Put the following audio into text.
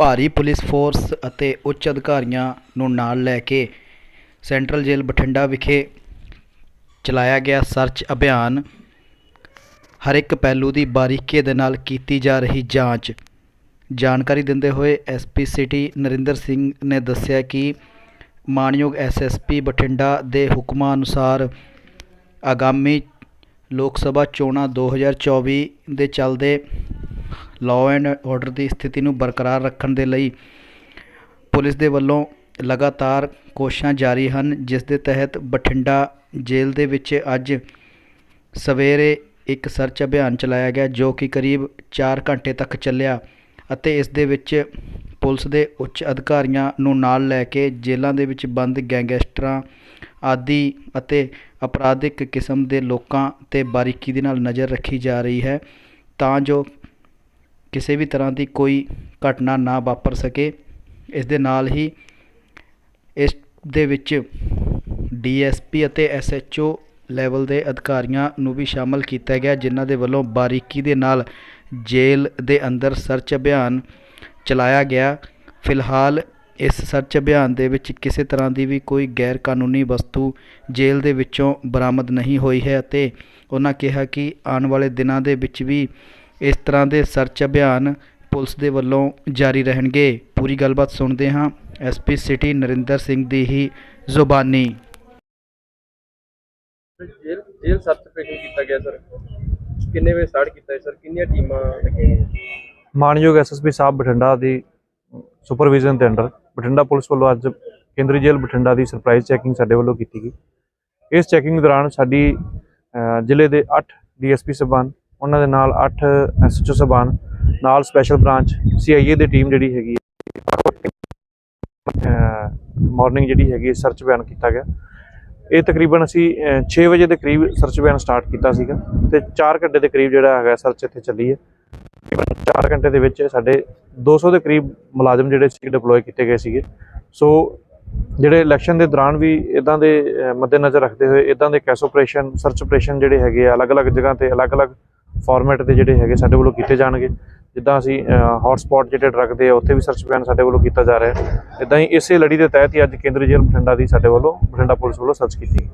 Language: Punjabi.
ਭਾਰੀ ਪੁਲਿਸ ਫੋਰਸ ਅਤੇ ਉੱਚ ਅਧਿਕਾਰੀਆਂ ਨੂੰ ਨਾਲ ਲੈ ਕੇ ਸੈਂਟਰਲ ਜੇਲ੍ਹ ਬਠਿੰਡਾ ਵਿਖੇ ਚਲਾਇਆ ਗਿਆ ਸਰਚ ਅਭਿਆਨ। ਹਰ ਇੱਕ ਪਹਿਲੂ ਦੀ ਬਾਰੀਕੀ ਦੇ ਨਾਲ ਕੀਤੀ ਜਾ ਰਹੀ ਜਾਂਚ। ਜਾਣਕਾਰੀ ਦਿੰਦੇ ਹੋਏ ਐਸਪੀ ਸਿਟੀ ਨਰਿੰਦਰ ਸਿੰਘ ਨੇ ਦੱਸਿਆ ਕਿ ਮਾਨਯੋਗ ਐਸਐਸਪੀ ਬਠਿੰਡਾ ਦੇ ਹੁਕਮਾਂ ਅਨੁਸਾਰ ਆਗਾਮੀ ਲੋਕ ਸਭਾ ਚੋਣਾਂ 2024 ਦੇ ਚੱਲਦੇ ਲਾਅ ਐਂਡ ਆਰਡਰ ਦੀ ਸਥਿਤੀ ਨੂੰ ਬਰਕਰਾਰ ਰੱਖਣ ਦੇ ਲਈ ਪੁਲਿਸ ਦੇ ਵੱਲੋਂ ਲਗਾਤਾਰ ਕੋਸ਼ਿਸ਼ਾਂ ਜਾਰੀ ਹਨ, ਜਿਸ ਦੇ ਤਹਿਤ ਬਠਿੰਡਾ ਜੇਲ੍ਹ ਦੇ ਵਿੱਚ ਅੱਜ ਸਵੇਰੇ ਇੱਕ ਸਰਚ ਅਭਿਆਨ ਚਲਾਇਆ ਗਿਆ, ਜੋ ਕਿ ਕਰੀਬ 4 ਘੰਟੇ ਤੱਕ ਚੱਲਿਆ ਅਤੇ ਇਸ ਦੇ ਵਿੱਚ ਪੁਲਿਸ ਦੇ ਉੱਚ ਅਧਿਕਾਰੀਆਂ ਨੂੰ ਨਾਲ ਲੈ ਕੇ ਜੇਲ੍ਹਾਂ ਦੇ ਵਿੱਚ ਬੰਦ ਗੈਂਗਸਟਰਾਂ ਆਦਿ ਅਤੇ ਅਪਰਾਧਿਕ ਕਿਸਮ ਦੇ ਲੋਕਾਂ ਤੇ ਬਾਰੀਕੀ ਦੇ ਨਾਲ ਨਜ਼ਰ ਰੱਖੀ ਜਾ ਰਹੀ ਹੈ, ਤਾਂ ਜੋ ਕਿਸੇ ਵੀ ਤਰ੍ਹਾਂ ਦੀ ਕੋਈ ਘਟਨਾ ਨਾ ਵਾਪਰ ਸਕੇ, ਇਸ ਦੇ ਨਾਲ ਹੀ ਇਸ ਦੇ ਵਿੱਚ ਡੀ ਐੱਸ ਪੀ ਅਤੇ ਐਸਐਚਓ ਲੈਵਲ ਦੇ ਅਧਿਕਾਰੀਆਂ ਨੂੰ ਵੀ ਸ਼ਾਮਲ ਕੀਤਾ ਗਿਆ, ਜਿਨ੍ਹਾਂ ਦੇ ਵੱਲੋਂ ਬਾਰੀਕੀ ਦੇ ਨਾਲ ਜੇਲ੍ਹ ਦੇ ਅੰਦਰ ਸਰਚ ਅਭਿਆਨ ਚਲਾਇਆ ਗਿਆ। ਫਿਲਹਾਲ ਇਸ ਸਰਚ ਅਭਿਆਨ ਦੇ ਵਿੱਚ ਕਿਸੇ ਤਰ੍ਹਾਂ ਦੀ ਵੀ ਕੋਈ ਗੈਰ ਕਾਨੂੰਨੀ ਵਸਤੂ ਜੇਲ੍ਹ ਦੇ ਵਿੱਚੋਂ ਬਰਾਮਦ ਨਹੀਂ ਹੋਈ ਹੈ ਅਤੇ ਉਹਨਾਂ ਕਿਹਾ ਕਿ ਆਉਣ ਵਾਲੇ ਦਿਨਾਂ ਦੇ ਵਿੱਚ ਵੀ ਇਸ ਤਰ੍ਹਾਂ ਦੇ ਸਰਚ ਅਭਿਆਨ ਪੁਲਿਸ ਦੇ ਵੱਲੋਂ ਜਾਰੀ ਰਹਿਣਗੇ। ਪੂਰੀ ਗੱਲਬਾਤ ਸੁਣਦੇ ਹਾਂ ਐਸਪੀ ਸਿਟੀ ਨਰਿੰਦਰ ਸਿੰਘ ਦੀ ਹੀ ਜ਼ੁਬਾਨੀ। ਜੇਲ੍ਹ ਜੇਲ੍ਹ ਕੀਤਾ ਗਿਆ ਸਰ। ਕਿੰਨੇ ਵਜੇ ਸਟਾਰਟ ਕੀਤਾ ਹੈ ਸਰ? ਕਿੰਨੀਆਂ ਟੀਮਾਂ ਲੱਗੀਆਂ ਮਾਨਯੋਗ ਐਸਐਸਪੀ ਸਾਹਿਬ ਬਠਿੰਡਾ ਦੀ ਸੁਪਰਵਿਜ਼ਨ ਦੇ ਅੰਡਰ ਬਠਿੰਡਾ ਪੁਲਿਸ ਵੱਲੋਂ ਅੱਜ ਕੇਂਦਰੀ ਜੇਲ੍ਹ ਬਠਿੰਡਾ ਦੀ ਸਰਪ੍ਰਾਈਜ਼ ਚੈਕਿੰਗ ਸਾਡੇ ਵੱਲੋਂ ਕੀਤੀ ਗਈ। ਇਸ ਚੈਕਿੰਗ ਦੌਰਾਨ ਸਾਡੀ ਜ਼ਿਲ੍ਹੇ ਦੇ 8 ਡੀਐਸਪੀ ਸਬਾਨ ਉਹਨਾਂ ਦੇ ਨਾਲ 8 ਐਸਐਚਓ ਸਬਾਨ, ਨਾਲ ਸਪੈਸ਼ਲ ਬ੍ਰਾਂਚ ਸੀਆਈਏ ਦੀ ਟੀਮ ਜਿਹੜੀ ਹੈਗੀ ਮਾਰਨਿੰਗ ਜਿਹੜੀ ਹੈਗੀ ਸਰਚ ਬਿਆਨ ਕੀਤਾ ਗਿਆ। ਇਹ ਤਕਰੀਬਨ ਅਸੀਂ 6 ਵਜੇ ਦੇ ਕਰੀਬ ਸਰਚ ਬਿਆਨ ਸਟਾਰਟ ਕੀਤਾ ਸੀਗਾ ਤੇ 4 ਘੰਟੇ ਦੇ ਕਰੀਬ ਜਿਹੜਾ ਹੈਗਾ ਸਰਚ ਇੱਥੇ ਚੱਲੀ ਹੈ। ਤਕਰੀਬਨ 4 ਘੰਟੇ ਦੇ ਵਿੱਚ ਸਾਡੇ 200 ਦੇ ਕਰੀਬ ਮੁਲਾਜ਼ਮ ਜਿਹੜੇ ਸੀ ਡਿਪਲੋਏ ਕੀਤੇ ਗਏ ਸੀਗੇ। ਸੋ ਜਿਹੜੇ ਇਲੈਕਸ਼ਨ ਦੇ ਦੌਰਾਨ ਵੀ ਇਦਾਂ ਦੇ ਮੱਦੇਨਜ਼ਰ ਰੱਖਦੇ ਹੋਏ ਇਦਾਂ ਦੇ ਕੈਸ ਆਪਰੇਸ਼ਨ ਸਰਚ ਆਪਰੇਸ਼ਨ ਜਿਹੜੇ ਹੈਗੇ ਆ, ਅਲੱਗ-ਅਲੱਗ ਜਗ੍ਹਾ ਤੇ ਅਲੱਗ-ਅਲੱਗ ਫਾਰਮੈਟ ਦੇ ਜਿਹੜੇ ਹੈਗੇ ਸਾਡੇ ਵੱਲੋਂ ਕੀਤੇ ਜਾਣਗੇ। ਜਿੱਦਾਂ ਅਸੀਂ ਹੌਟ ਜਿਹੜੇ ਡਰੱਗ ਦੇ ਆ, ਉੱਥੇ ਵੀ ਸਰਚ ਬਿਆਨ ਸਾਡੇ ਵੱਲੋਂ ਕੀਤਾ ਜਾ ਰਿਹਾ ਹੈ। ਇਦਾਂ ਹੀ ਇਸੇ ਲੜੀ ਦੇ ਤਹਿਤ ਹੀ ਅੱਜ ਕੇਂਦਰੀ ਜੇਲ੍ਹ ਬਠਿੰਡਾ ਦੀ ਸਾਡੇ ਵੱਲੋਂ, ਬਠਿੰਡਾ ਪੁਲਿਸ ਵੱਲੋਂ ਸਰਚ ਕੀਤੀ ਗਈ।